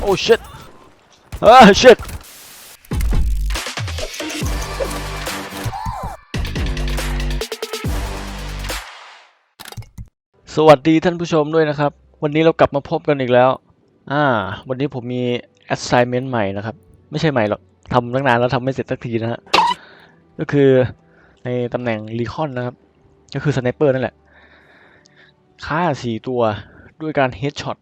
โอ้ shit อ่า shit สวัสดีท่านผู้ชมด้วยนะครับ วันนี้เรากลับมาพบกันอีกแล้ว อ่า วันนี้ผมมี assignment ใหม่นะครับ ไม่ใช่ใหม่หรอกทำตั้งนานแล้วทำไม่เสร็จสักทีนะฮะ ก็คือในตำแหน่งรีคอนนะครับ ก็คือสไนเปอร์นั่นแหละ ฆ่า4ตัวด้วยการเฮดช็อต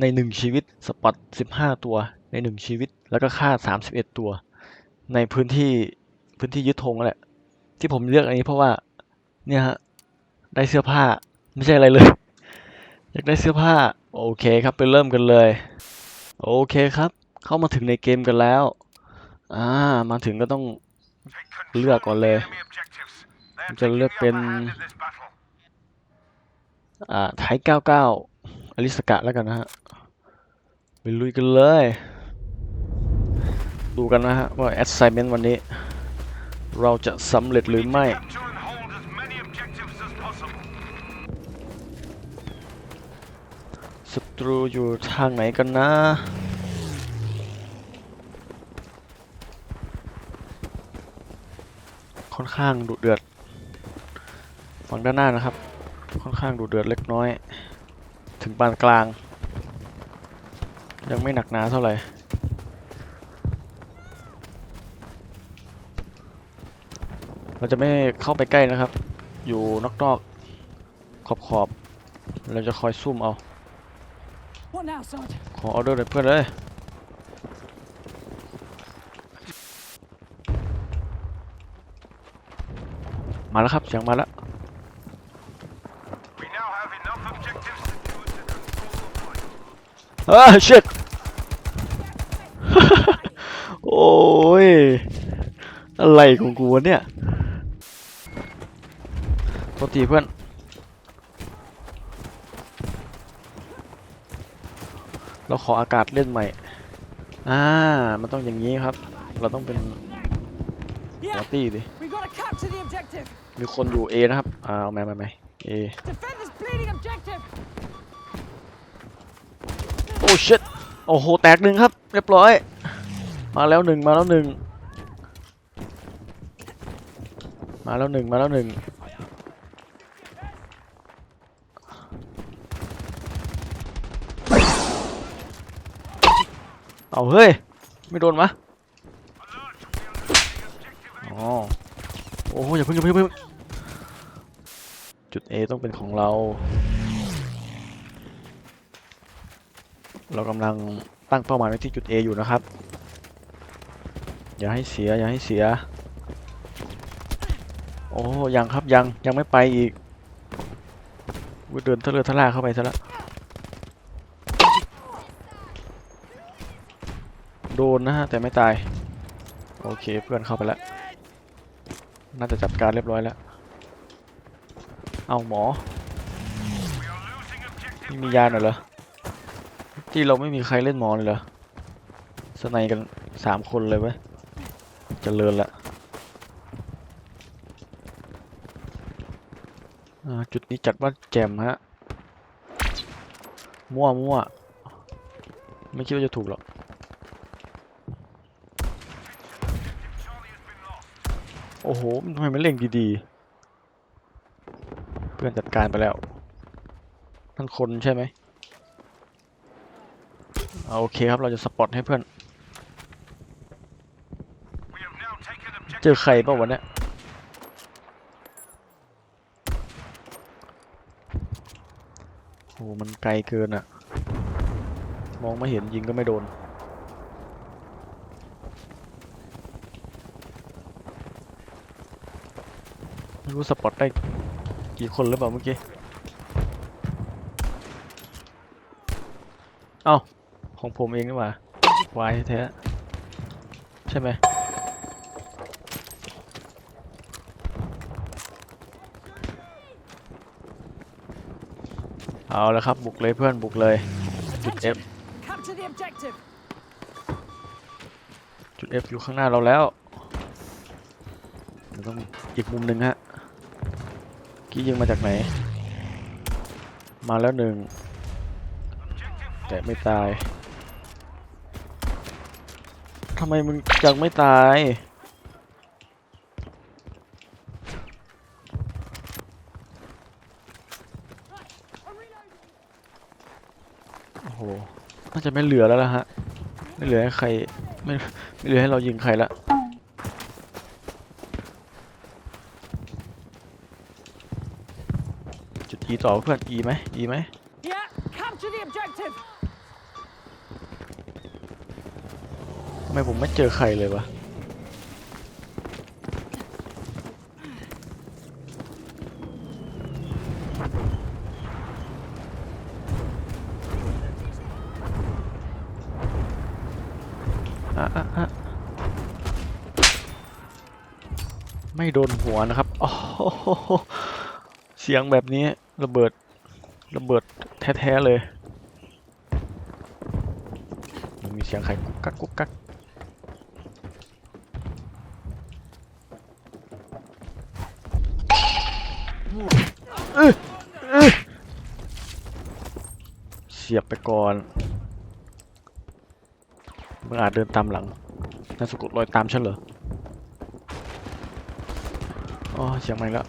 ใน 1 ชีวิตสปอต15 ตัวใน 1 ชีวิต แล้วก็ฆ่า 31 ตัว ในพื้นที่พื้นที่ยึดธงนั่นแหละ ที่ผมเลือกอันนี้เพราะว่าเนี่ยฮะได้เสื้อผ้าไม่ใช่อะไรเลย อยากได้เสื้อผ้า โอเคครับไปเริ่มกันเลย โอเคครับ เข้ามาถึงในเกมกันแล้ว อ่ามาถึงก็ต้องเลือกก่อนเลยจะเลือกเป็นอ่าไทย99 อลิสกะแล้วกันนะฮะไปลุยกันเลย ดูกันนะฮะ ว่า assignment วันนี้ เราจะสำเร็จหรือไม่ศัตรูอยู่ทางไหนกันนะค่อนข้างดุเดือด ฝั่งด้านหน้านะครับ ค่อนข้างดุเดือดเล็กน้อย ถึงปานกลาง ยังไม่หนักหนาเท่าไหร่ เราจะไม่เข้าไปใกล้นะครับ อยู่นอกๆ ขอบๆเราจะคอยซุ่มเอา ขอออเดอร์เลยเพื่อนเลยมาแล้วครับเสียงมาแล้ว อ้า shit โอ้ย อะไรของกูวะเนี่ยโทษทีเพื่อนเราขออากาศเล่นใหม่ อ่า มันต้องอย่างนี้ครับ เราต้องเป็นหัว Yeah, ตี้ดิ we gotta capture the objective. มีคนอยู่ A นะครับ อ่าเอามามามา A Defend this โอ้ shit โอ้โห แตกหนึ่งครับ เรียบร้อย มาแล้วหนึ่งมาแล้วหนึ่งมาแล้วหนึ่งมาแล้วหนึ่งเอาเฮ้ย ไม่โดนมะอ๋อโอ้โหอย่าเพิ่งอย่าเพิ่งอย่าเพิ่งจุด A ต้องเป็นของเรา เรากำลังตั้งเป้าหมายไว้ที่จุด A อยู่นะครับ อย่าให้เสีย อย่าให้เสีย โอ้ยังครับยังยังไม่ไปอีกอุ๊ยเดินทะเลทะล่าเข้าไปซะล้วโดนนะฮะแต่ไม่ตาย โอเคเพื่อนเข้าไปแล้ว น่าจะจัดการเรียบร้อยแล้ว เอาหมอ We are losing objective นี่มียาหน่อยเหรอ ที่เราไม่มีใครเล่นมอเลยเหรอสไนกันสามคนเลยเว้ยเจริญละจุดนี้จัดว่าแจมฮะ มั่วมั่วไม่คิดว่าจะถูกหรอกโอ้โหทำไมมันเล่งดีๆ เพื่อนจัดการไปแล้วนั่นคนใช่ไหม โอเคครับเราจะสปอตให้เพื่อน We have now taken เจอใครเปล่าวะเนี่ยโอ้มันไกลเกินอะมองไม่เห็นยิงก็ไม่โดน ไม่รู้สปอตได้กี่คนหรือเปล่าเมื่อกี้ เอ้า ของผมเองนี่หว่าวายแท้ๆใช่ไหมเอาแล้วครับบุกเลยเพื่อนบุกเลยจุด F Attention. Capture the objective. จุด F อยู่ข้างหน้าเราแล้วเดี๋ยวต้องอีกมุมหนึ่งฮะกี้ยิงมาจากไหน มาแล้วหนึ่งแต่ไม่ตายำไมมึงยังไม่ตาย โอ้โห น่าจะไม่เหลือแล้วล่ะฮะ ไม่เหลือให้ใคร ไม่ไม่เหลือให้เรายิงใครละจุด E ต่อเพื่อน E ไหม E ไหม ไมผมไม่เจอใครเลยวะอะอะอะไม่โดนหัวนะครับโอ้โหเสียงแบบนี้ระเบิดระเบิดแท้ ๆ เลยมันมีเสียงใครกุ๊กกักกุ๊กกัก เสียบไปก่อนมึงอาจเดินตามหลังน่าสะกดรอยตามฉันเหรออ๋อเสียงไม่แล้ว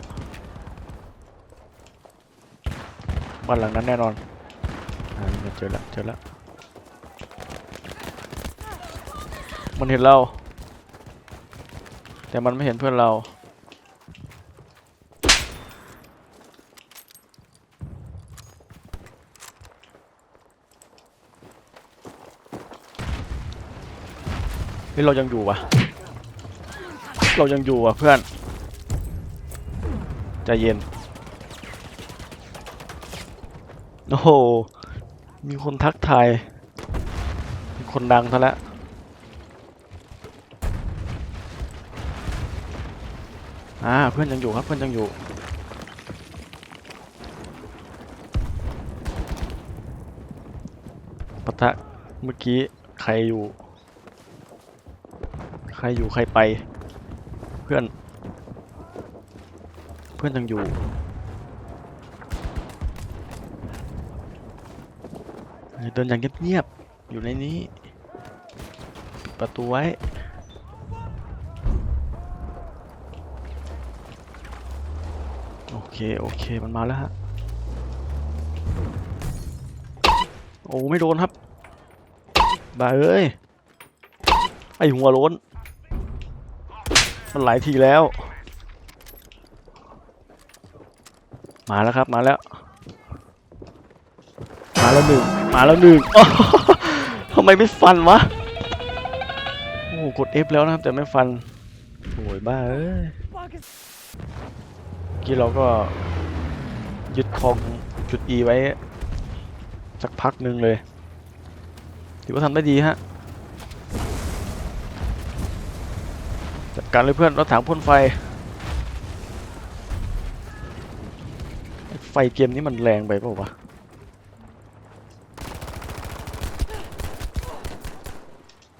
บ้านหลังนั้นแน่นอนอ่านี่ไงเจอแล้วเจอแล้วมันเห็นเรา แต่มันไม่เห็นเพื่อนเรา เฮ้ยเรายังอยู่วะเรายังอยู่วะเพื่อนใจเย็นโอ้โหมีคนทักทายมีคนดังซะแล้วอ่าเพื่อนยังอยู่ครับเพื่อนยังอยู่ปะทะเมื่อกี้ใครอยู่ รอยู่ใครไป เพื่อน เพื่อนยังอยู่ เดินอย่างเงียบๆอยู่ในนี้ปิดประตูไว้โอเค โอเค มันมาแล้วฮะ โอ้ ไม่โดนครับบ้าเอ้ย ไอหัวโล้น มันหลายทีแล้ว มาแล้วครับมาแล้ว มาแล้วหนึ่งมาแล้วหนึ่งทำไมไม่ฟันวะโอ้โหกด F แล้วนะครับแต่ไม่ฟันโอ้ยบ้าเอ้ยเมื่อกี้เราก็ยึดคองจุด E ไว้ สักพักหนึ่งเลย ถือว่าทำได้ดีฮะ การเลยเพื่อนรถถังพ่นไฟ ไฟเกมนี้มันแรงไปเปล่าวะ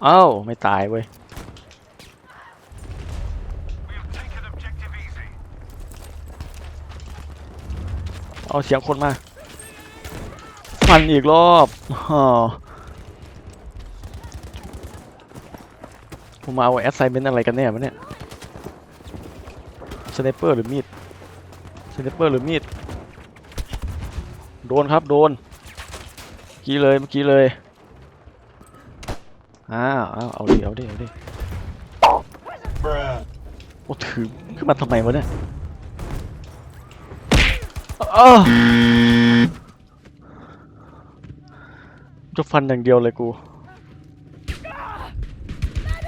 เอ้าไม่ตายเว้ยเอาเสียงคนมาฟันอีกรอบอ๋อผมมาเอาแอสไซเมนต์อะไรกันแน่วะเนี่ย สไนเปอร์หรือมีดสไนเปอร์หรือมีด โดนครับโดน กี้เลยเมื่อกี้เลยอ้าวเอาเอาดิเอาดิเอาดิโอ้ถือขึ้นมาทำไมวะเนี่ยจะฟันอย่างเดียวเลยกู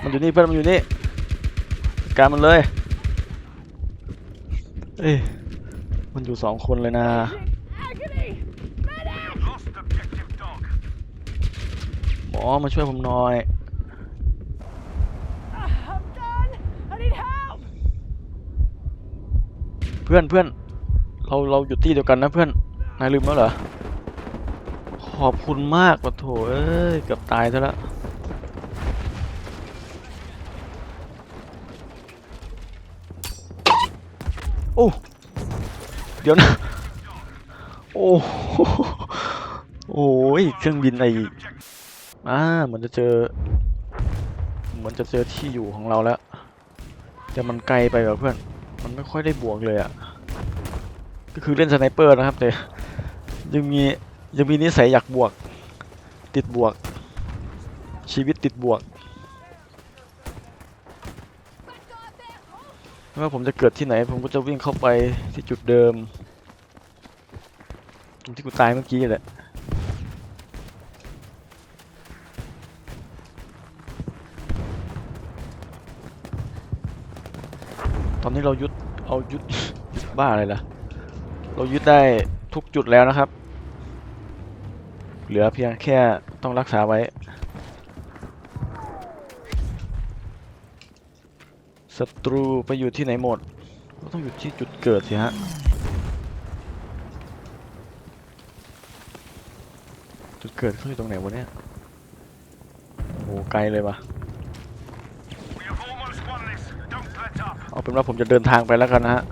มันอยู่นี่เพื่อนมันอยู่นี่ การมันเลย เอ้ยมันอยู่สองคนเลยนะ หมอมาช่วยผมหน่อย เพื่อนเพื่อนเราเราอยู่ที่เดียวกันนะเพื่อนนายลืมแล้วเหรอ ขอบคุณมากปะโถเอ้ยเกือบตายซะแล้ว โอ้ เดี๋ยวนะ โอ้โหโอ้ยเครื่องบินไออ่าเหมือนจะเจอ เหมือนจะเจอที่อยู่ของเราแล้ว แต่มันไกลไปว่ะเพื่อน มันไม่ค่อยได้บวกเลยอะ่ะ ก็คือเล่นสไนเปอร์นะครับแต่ยังมียังมีนิสัยอยากบวก ติดบวก ชีวิตติดบวก ไม่ว่าผมจะเกิดที่ไหน ผมก็จะวิ่งเข้าไปที่จุดเดิมตรงที่กูตายเมื่อกี้แหละตอนนี้เรายึดเอายึดยึดบ้าอะไรล่ะ เรายึดได้ทุกจุดแล้วนะครับ เหลือเพียงแค่ต้องรักษาไว้ ศัตรูไปอยู่ที่ไหนหมด ก็ต้องอยู่ที่จุดเกิดสิฮะ จุดเกิดเขาอยู่ตรงไหนวะเนี่ย โอ้ไกลเลยว่ะเอาเป็นว่าผมจะเดินทางไปแล้วกันนะฮะ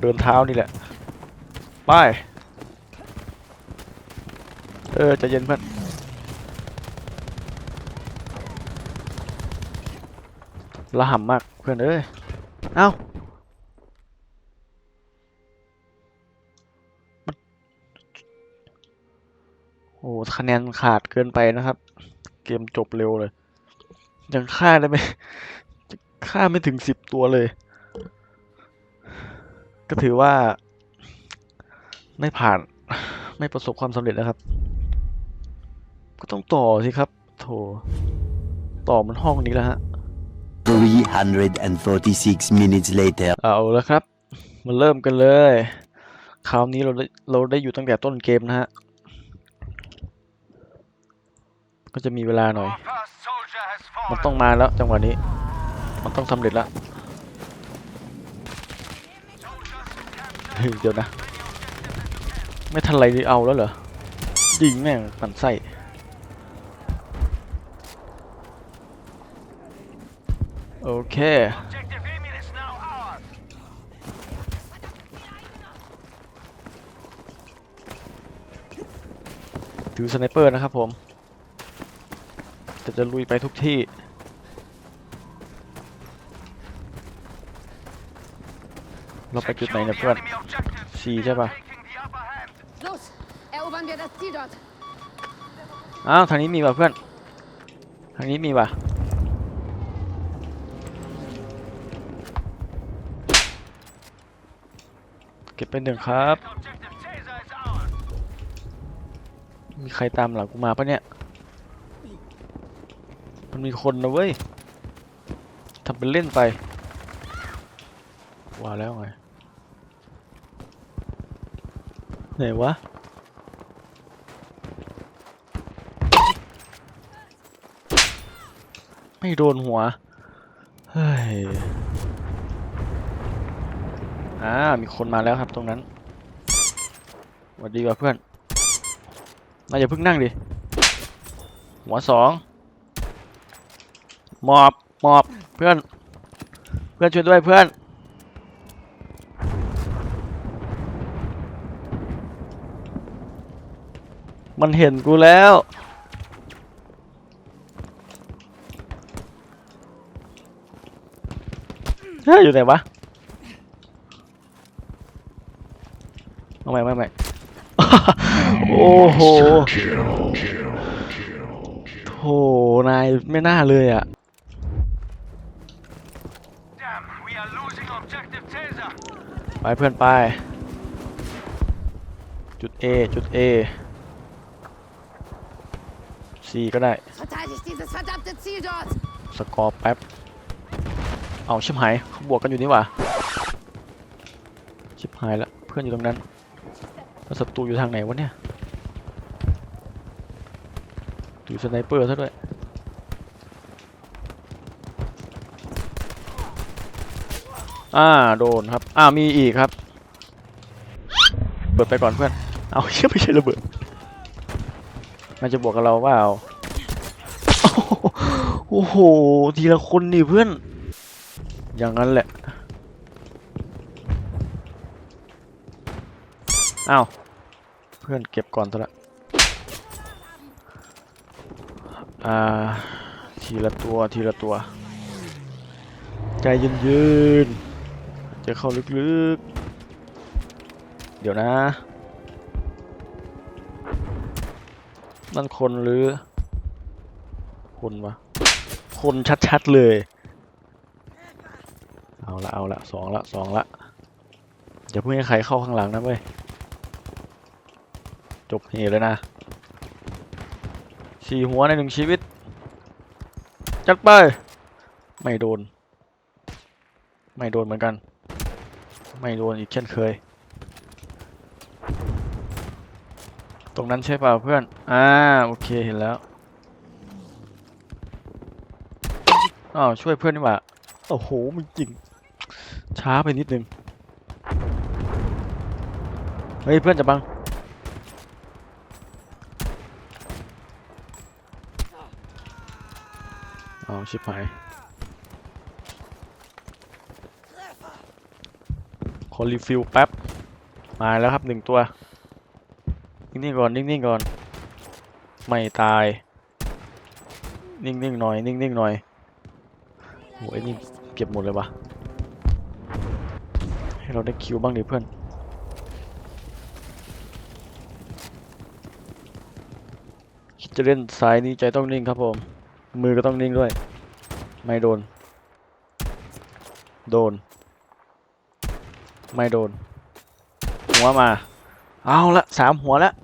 เดินเท้านี่แหละ ไป เออจะเย็นเพื่อน ละห่ำมากเพื่อนเอ้ย เอ้ามันโอ้คะแนนขาดเกินไปนะครับ เกมจบเร็วเลย ยังฆ่าได้ไหมฆ่าไม่ถึงสิบตัวเลย ก็ถือว่า ไม่ผ่านไม่ประสบความสำเร็จนะครับ ก็ต้องต่อสิครับ โถ ต่อมันห้องนี้แล้วฮะ 346 minutes later. เอาแล้วครับ มาเริ่มกันเลย คราวนี้เราได้เราได้อยู่ตั้งแต่ต้นเกมนะฮะ ก็จะมีเวลาหน่อย มันต้องมาแล้วจังหวะนี้ มันต้องสำเร็จแล้ว เดี๋ยวนะ ไม่ทันไรเอาแล้วเหรอยิงแม่งปั่นไส้ โอเค Objective Emil is now ours. ถือสไนเปอร์นะครับผมแต่จะลุยไปทุกที่ เราไปจุดไหน Secure เนี่ย the เพื่อน enemy objectives. สี่ We ใช่ are ปะ taking the upper hand. Los, erobern wir das Ziel dort. อ้าว ทางนี้มีป่ะเพื่อน ทางนี้มีป่ะ ก็บไปหนึ่งครับ มีใครตามหลังกูมาปะเนี่ย มันมีคนนะเว้ยทำเป็นเล่นไป ว่าแล้วไง ไหนวะไม่โดนหัว เฮ้ย อ่า มีคนมาแล้วครับตรงนั้นสวัสดีว่ะเพื่อนนายอย่าเพิ่งนั่งดิ หัวสองหมอบหมอบ เพื่อน เพื่อนช่วยด้วยเพื่อน มันเห็นกูแล้วเฮ้ยอยู่ไหนวะ เอาใหม่ไม่ไม่โอ้โหโถนายไม่น่าเลยอะ Damn, we are losing objective Caesar. ไปเพื่อนไป จุด A จุด A C ก็ได้ Verteidigt dieses verdammte Ziel dort. สกอร์แป๊บ เอาชิบหายเขาบวกกันอยู่นี่หว่า ชิบหายแล้วเพื่อนอยู่ตรงนั้น แล้วศัตรูอยู่ทางไหนวะเนี่ยถือสไนเปอร์ซะด้วยอ่าโดนครับ อ่ามีอีกครับเบิดไปก่อนเพื่อน เอาเชื่อไม่ใช่ระเบิด มันจะบวกกับเราว่าเอาโอ้โห ทีละคนนี่เพื่อน อย่างนั้นแหละ อ้าว เพื่อนเก็บก่อนซะละอ่าทีทีละตัวทีละตัว ใจเย็นๆจะเข้าลึกๆ เดี๋ยวนะ นั่นคนหรือ คนวะคนชัดๆเลย เอาละเอาละสองละสองละอย่าเพิ่งให้ใครเข้าข้างหลังนะเว้ย จบเหตุเลยนะสี่หัวในหนึ่งชีวิต จัดไป ไม่โดน ไม่โดนเหมือนกัน ไม่โดนอีกเช่นเคย ตรงนั้นใช่เปล่าเพื่อน อ่า โอเคเห็นแล้วอ้าวช่วยเพื่อนดีกว่าโอ้โหมันจริง ช้าไปนิดนึง เฮ้ย เพื่อนจะบัง เอาชิบหายขอรีฟิลแป๊บ มาแล้วครับหนึ่งตัว นิ่งๆก่อน นิ่งๆก่อน ไม่ตาย นิ่งๆหน่อย นิ่งๆหน่อยโหไอ้นี่เก็บหมดเลยวะให้เราได้คิวบ้างดิเพื่อนจะเล่นสายนี้ใจต้องนิ่งครับผม มือก็ต้องนิ่งด้วย ไม่โดน โดน ไม่โดน หัวมา เอาละสามหัวล้ว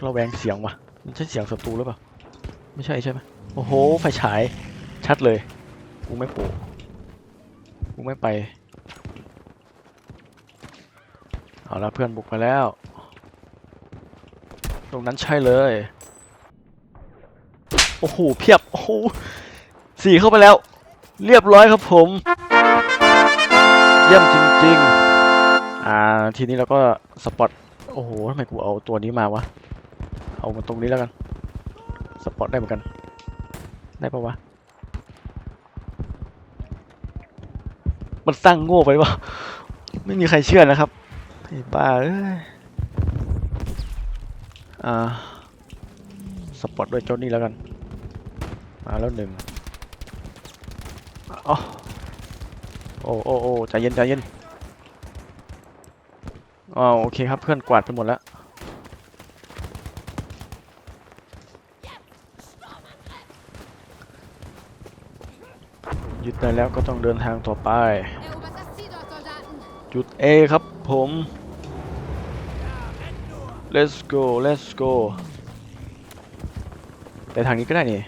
เราแวงเสียงวะมันใช่เสียงศัตรูหรือเปล่า ไม่ใช่ใช่ไหมโอ้โห ไฟฉาย ชัดเลย กูไม่โผล่กูไม่ไป เอาละเพื่อนบุกมาแล้ว ตรงนั้นใช่เลย อ้โหเพียบโอ้โหสี่เข้าไปแล้ว เรียบร้อยครับผม เยี่ยมจริง ๆ อ่าทีนี้เราก็สปอตโอ้โหทำไมกูเอาตัวนี้มาวะ เอามาตรงนี้แล้วกัน สปอตได้เหมือนกัน ได้ปะวะ มันสร้างโง่ไปวะไม่มีใครเชื่อนะครับไอ้บ้าเอ้ยอ่า สปอตด้วยเจ้านี่แล้วกัน มาแล้วหนึ่งอ๋อโอ้โอ้โอ้ใจเย็นใจเย็นอ๋อโอเคครับเพื่อนกวาดไปหมดแล้วยึดได้แล้วก็ต้องเดินทางต่อไป จุด A ครับผม let's go let's go ไปทางนี้ก็ได้นี่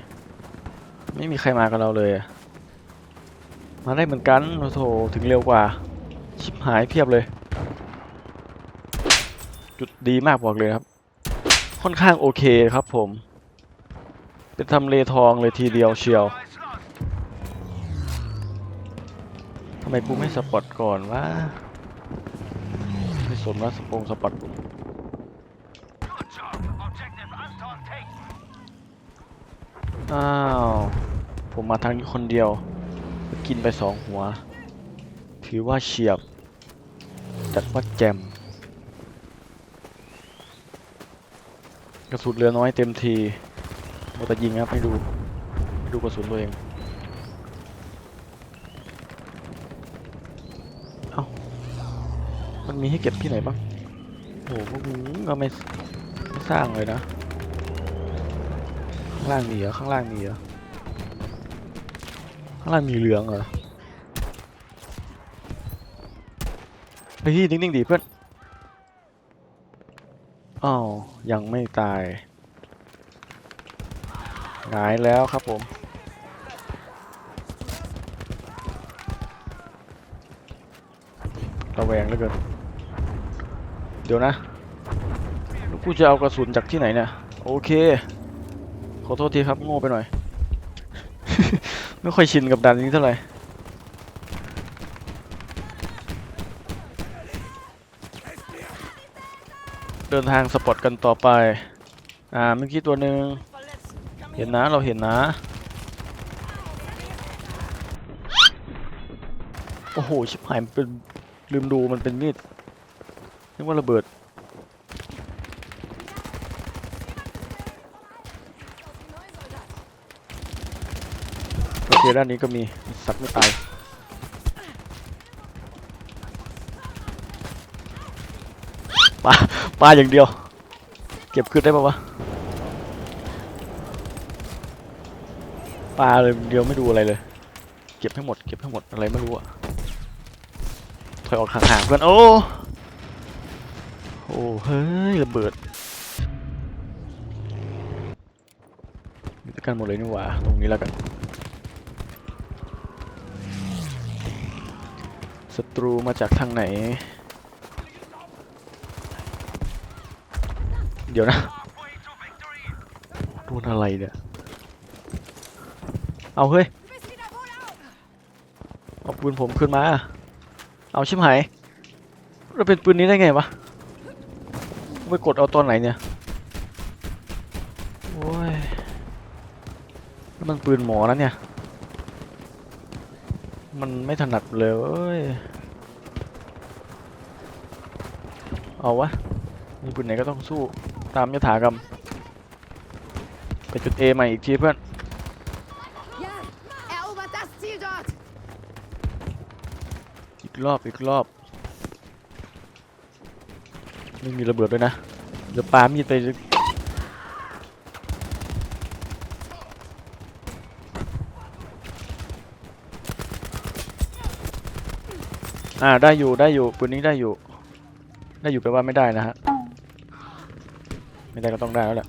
ไม่มีใครมากับเราเลยมาได้เหมือนกันโอ้โถถึงเร็วกว่า ชิบหายเพียบเลย จุดดีมากบอกเลยครับ ค่อนข้างโอเคครับผม เป็นทำเลทองเลยทีเดียวเชียวทำไมกูไม่สปอตก่อนวะไม่สนว่าสปงสปอตอ้าว ผมมาทางนี้คนเดียว กินไปสองหัว ถือว่าเฉียบ จัดว่าแจมกระสุนเหลือน้อยเต็มทีมัวแต่ยิงครับให้ดูให้ดูกระสุนตัวเอง เอ้า มันมีให้เก็บที่ไหนบ้าง โอ้โหพวกนี้ก็ไม่สร้างเลยนะ ข้างล่างมีเหรอ ข้างล่างมีเหรอางล่างมีเหลืองเหรอเฮ้ยนิ่งๆดิเพื่อนอ้าวยังไม่ตายหงายแล้วครับผมระแวงเหลือเกินเดี๋ยวนะล้วกูจะเอากระสุนจากที่ไหนเนี่ยโอเค ขอโทษทีครับโง่ไปหน่อย ไม่ค่อยชินกับด่านนี้เท่าไหร่เดินทางสปอตกันต่อไป อ่าเมื่อกี้ตัวหนึ่งเห็นนะเราเห็นนะ โอ้โห ชิบหายมันเป็นลืมดูมันเป็นมีดนึกว่าระเบิด ด้านนี้ก็มีสัตว์ไม่ตายปลาปลาอย่างเดียว เก็บขึ้นได้ปะวะปลาเลยเดียวไม่ดูอะไรเลย เก็บให้หมดเก็บให้หมดอะไรไม่รู้อะถอยออกห่างๆเพื่อนโอ้โอ้เฮ้ยระเบิดมีตะกันหมดเลยนี่หว่าตรงนี้แล้วกัน ศัตรูมาจากทางไหน เดี๋ยวนะโดนอะไรเนี่ย เอาเฮ้ย เอาปืนผมขึ้นมา เอาชิบหายเราเป็นปืนนี้ได้ไงวะไปกดเอาตอนไหนเนี่ย โอ้ย มันปืนหมอนะเนี่ย มันไม่ถนัดเลยเว้ย เอาวะ มีปืนไหนก็ต้องสู้ตามยถากรรม ไปจุด A ใหม่อีกทีเพื่อน อีกรอบอีกรอบ ไม่มีระเบิดด้วยนะ เดี๋ยวปามีดไป อ่าได้อยู่ได้อยู่ปืนนี้ได้อยู่ ได้อยู่แปลว่าไม่ได้นะฮะไม่ได้ก็ต้องได้แล้วแหละ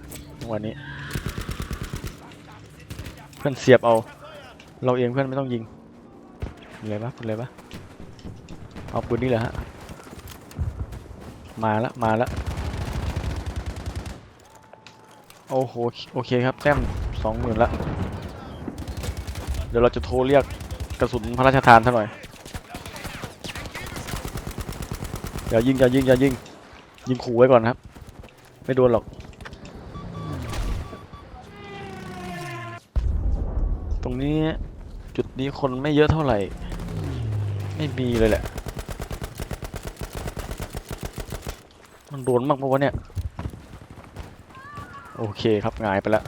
วันนี้ เพื่อนเสียบเอา เราเองเพื่อนไม่ต้องยิงอะไรปะปืนอะไรปะเอาปืนนี่แหละฮะมาละมาละโอ้โหโอเคครับแต้มสองหมื่นละเดี๋ยวเราจะโทรเรียกกระสุนพระราชทานซะหน่อย อย่ายิงอย่ายิงอย่ายิง ยิงขู่ไว้ก่อนครับ ไม่โดนหรอก ตรงนี้จุดนี้คนไม่เยอะเท่าไหร่ ไม่มีเลยแหละ มันโดนมากปะวะเนี่ย โอเคครับหงายไปแล้ว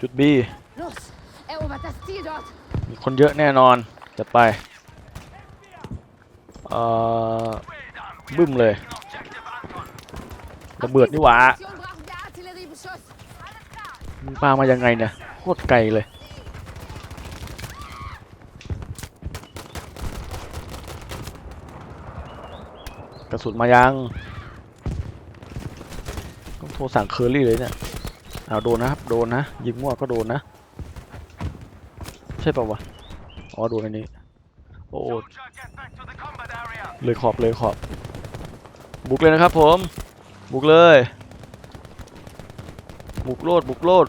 จุด B Los, erobert das Ziel dort! มีคนเยอะแน่นอน จะไป เอ่อบึ้มเลยระเบิดนี่หว่าปามายังไงเนี่ยโคตรไกลเลยกระสุนมายัง ต้องโทรสั่งเคอรี่เลยเนี่ยเอาโดนนะครับ โดนนะ ยิงมั่วก็โดนนะ ใช่ป่าวะ อ๋อ โดนอันนี้ โอ้ เลยขอบเลยขอบ บุกเลยนะครับผม บุกเลย บุกโลดบุกโลด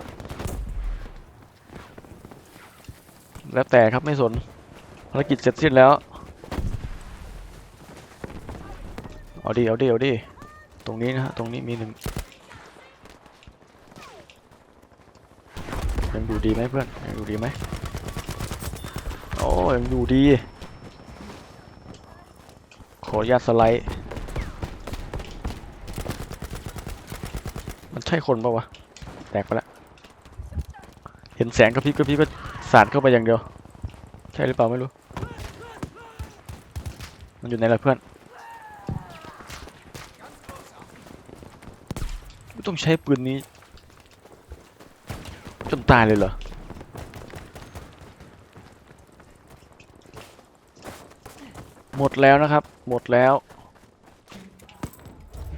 แล้วแต่ครับไม่สน ภารกิจเสร็จสิ้นแล้ว เอาดิเอาดิเอาดิตรงนี้นะฮะ ตรงนี้มีหนึ่งยังดูดีไหมเพื่อน ยังดูดีไหมโอ้ยังดูดี ขออนุญาตสไลด์ มันใช่คนปะวะ แตกไปแล้ว เห็นแสงกระพริบกระพริบก็สาดเข้าไปอย่างเดียว ใช่หรือเปล่าไม่รู้ มันอยู่ไหนล่ะเพื่อนไม่ต้องใช้ปืนนี้ จนตายเลยเหรอหมดแล้วนะครับ หมดแล้ว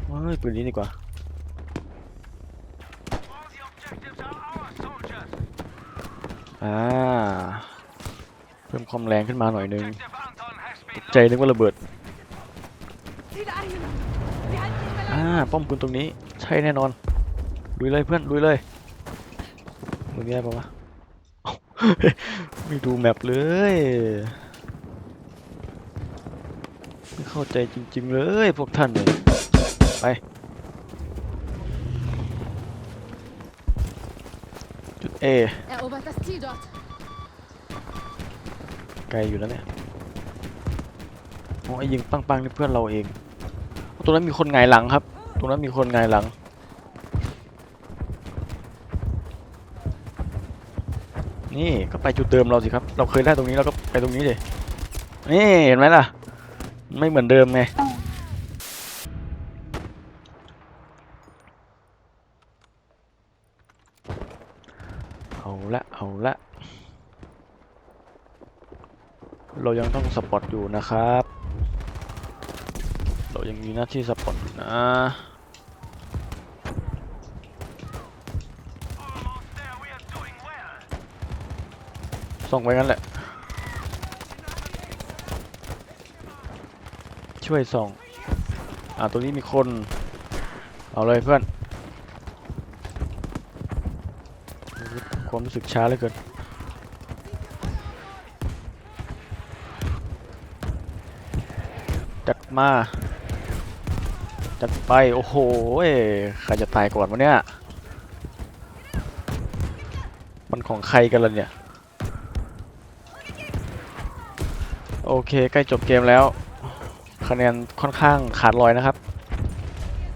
เฮ้ยปืนนี้ดีกว่า อ่า เพิ่มความแรงขึ้นมาหน่อยนึง ใจนึกว่าระเบิด อ่า ป้อมปืนตรงนี้ ใช่แน่นอน ลุยเลยเพื่อน ลุยเลยมึงแย่ปะวะไม่ดูแมปเลย เข้าใจจริง ๆ เลยพวกท่านเนี่ยไป จุด A Erobert das Ziel dort! ไกลอยู่แล้วเนี่ยโอ้ไอ้ยิงปังๆนี่เพื่อนเราเองตรงนั้นมีคนหงายหลังครับ ตรงนั้นมีคนหงายหลังนี่ก็ไปจุดเดิมเราสิครับ เราเคยได้ตรงนี้เราก็ไปตรงนี้เลยนี่เห็นไหมล่ะ ไม่เหมือนเดิมไง เอาละ เอาละ เรายังต้องสปอตอยู่นะครับ เรายังมีหน้าที่สปอตอยู่นะส่งไปงั้นแหละ ช่วยส่อง อ่าตรงนี้มีคน เอาเลยเพื่อน ความรู้สึกช้าเหลือเกินจัดมา จัดไป โอ้โหเอ้ยใครจะตายก่อนวะเนี่ย มันของใครกันล่ะเนี่ย โอเค ใกล้จบเกมแล้ว คะแนนค่อนข้างขาดลอยนะครับ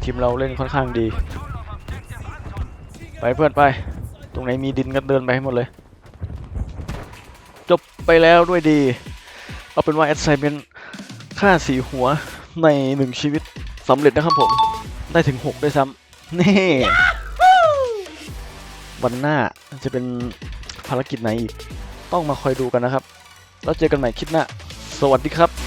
ทีมเราเล่นค่อนข้างดี ไปเพื่อนไป ตรงไหนมีดินก็เดินไปให้หมดเลย จบไปแล้วด้วยดี เอาเป็นว่า assignment ฆ่าสีหัวในหนึ่งชีวิตสำเร็จนะครับผม ได้ถึง 6 ด้วยซ้ำนี่ วันหน้าจะเป็นภารกิจไหนอีก ต้องมาคอยดูกันนะครับ แล้วเจอกันใหม่คลิปหน้า สวัสดีครับ